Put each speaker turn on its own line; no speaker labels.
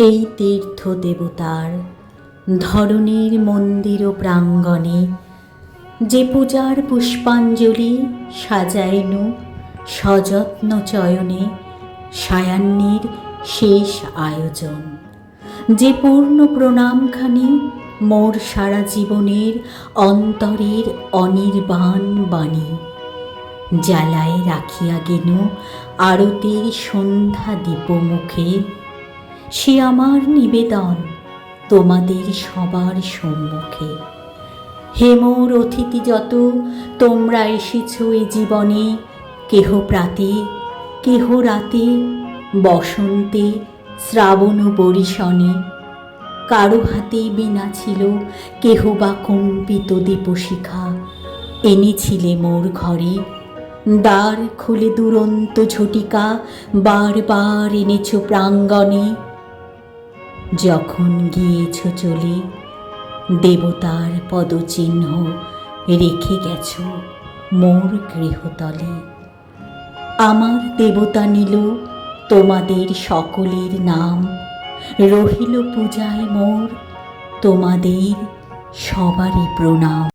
এই তীর্থ দেবতার ধরনের মন্দির ও প্রাঙ্গণে যে পূজার পুষ্পাঞ্জলি সাজাইন সযত্ন চয়নে সায়ান্নের শেষ আয়োজন। যে পূর্ণ প্রণামখানি মোর সারা জীবনের অন্তরের অনির্বাণ বাণী। জ্বালায় রাখিয়া গেন আরতির সন্ধ্যা দীপমুখে সে আমার নিবেদন তোমাদের সবার সম্মুখে। হে মোর অতিথি যত, তোমরা এসেছ এ জীবনে, কেহ প্রাতে, কেহ রাতে, বসন্তে, শ্রাবণ ও বরিশনে। কারও হাতে বিনা ছিল কেহ বা কম্পিত দীপশিখা। এনেছিলে মোর ঘরে, দ্বার খুলে দুরন্ত ঝটিকা, বারবার এনেছ প্রাঙ্গণে। যখন গিয়েছ চলে, দেবতার পদচিহ্ন রেখে গেছ মোর গৃহতলে। আমার দেবতা নিল তোমাদের সকলের নাম, রহিল পূজায় মোর তোমাদের সবারই প্রণাম।